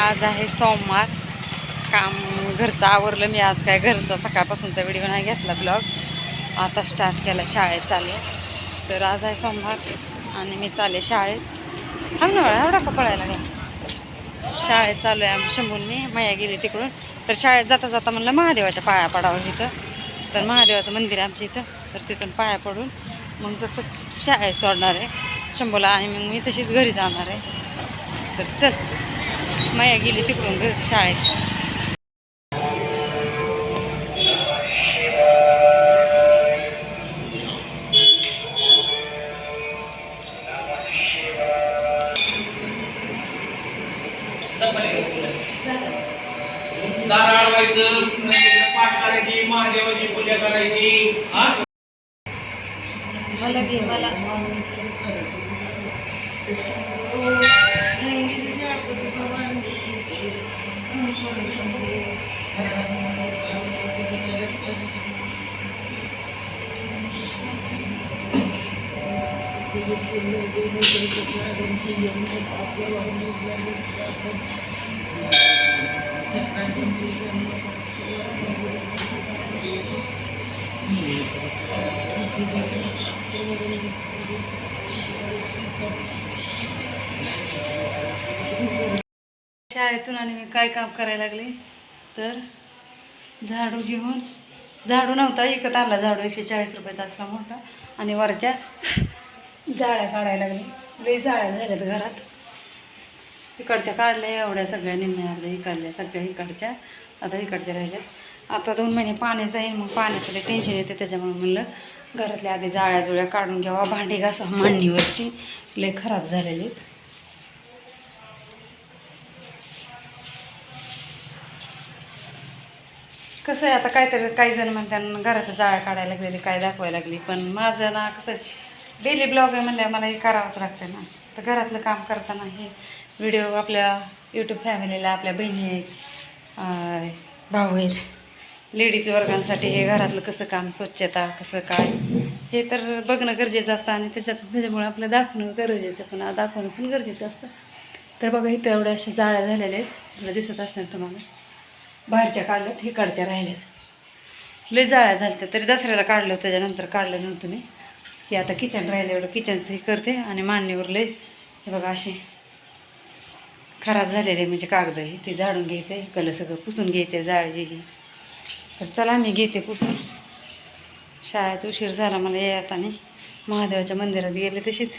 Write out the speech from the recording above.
आज आहे सोमवार. काम घरचं आवरलं मी आज काय घरचा सकाळपासूनचा व्हिडिओ नाही घेतला ब्लॉग. आता स्टार्ट केला शाळेत चालू तर आज आहे सोमवार आणि मी चालले शाळेत. हा ना एवढा का पळायला लागला. शाळेत चालू आहे आम्ही मी माया गेली तिकडून. तर शाळेत जाता जाता म्हणलं महादेवाच्या पाया पडावं तिथं तर महादेवाचं मंदिर आहे आमच्या इथं. तर तिथून पाया पडून मग तसंच शाळेत सोडणार आहे. शंभूला आणि मग मी तशीच घरी जाणार आहे. तर चल. माया गेली तिकडून घर शाळेत. पाठ करायची महादेवाची पूजा करायची मला घे मला. शाळेतून आणि मी काय काम करायला लागले? तर झाडू घेऊन झाडू नव्हता इकत आणला झाडू एकशे चाळीस रुपयाचा असला मोठा आणि वरच्या जाळ्या काढायला लागले. लई जाळ्या झाल्यात घरात. इकडच्या काढल्या एवढ्या सगळ्या निम्म्या अर्ध्या इकडल्या सगळ्या इकडच्या. आता इकडच्या राहिल्यात. आता दोन महिने पाण्याचं जाईल मग पाण्याचं लई टेन्शन येते त्याच्यामुळे म्हणलं घरातल्या आधी जाळ्या जुळ्या काढून घ्यावा भांडी घासा मांडणीवरची लई खराब झालेली. कसं आहे आता काहीतरी काही जण म्हणतात घरातल्या जाळ्या काढायला लागलेली काय दाखवायला लागली पण माझं ना कसं डेली ब्लॉग आहे म्हणलं मला हे करावंच लागतं ना. तर घरातलं काम करताना हे व्हिडिओ आपल्या यूट्यूब फॅमिलीला आपल्या बहिणी आहेत भाऊ आहेत. लेडीज वर्गांसाठी हे घरातलं कसं काम स्वच्छता कसं काय हे तर बघणं गरजेचं असतं आणि त्याच्यात त्याच्यामुळे आपलं दाखवणं गरजेचं पण दाखवणं पण गरजेचं असतं. तर बघा इथं एवढ्या अशा जाळ्या झालेल्या आहेत. तुला दिसत असतात तुम्हाला. बाहेरच्या काढल्यात हे काढच्या राहिल्यात. लय जाळ्या झाल्या तरी दसऱ्याला काढलं त्याच्यानंतर काढलं नव्हतं मी. की आता किचन राहिलं एवढं. किचनचं हे करते आणि मान्य उरले हे बघा असे खराब झालेले म्हणजे कागद हे ते झाडून आहे कलं सगळं पुसून घ्यायचं आहे जाळी ही तर चला मी घेते पुसून. शाळेत उशीर झाला मला येत आणि महादेवाच्या मंदिरात गेले तशीच.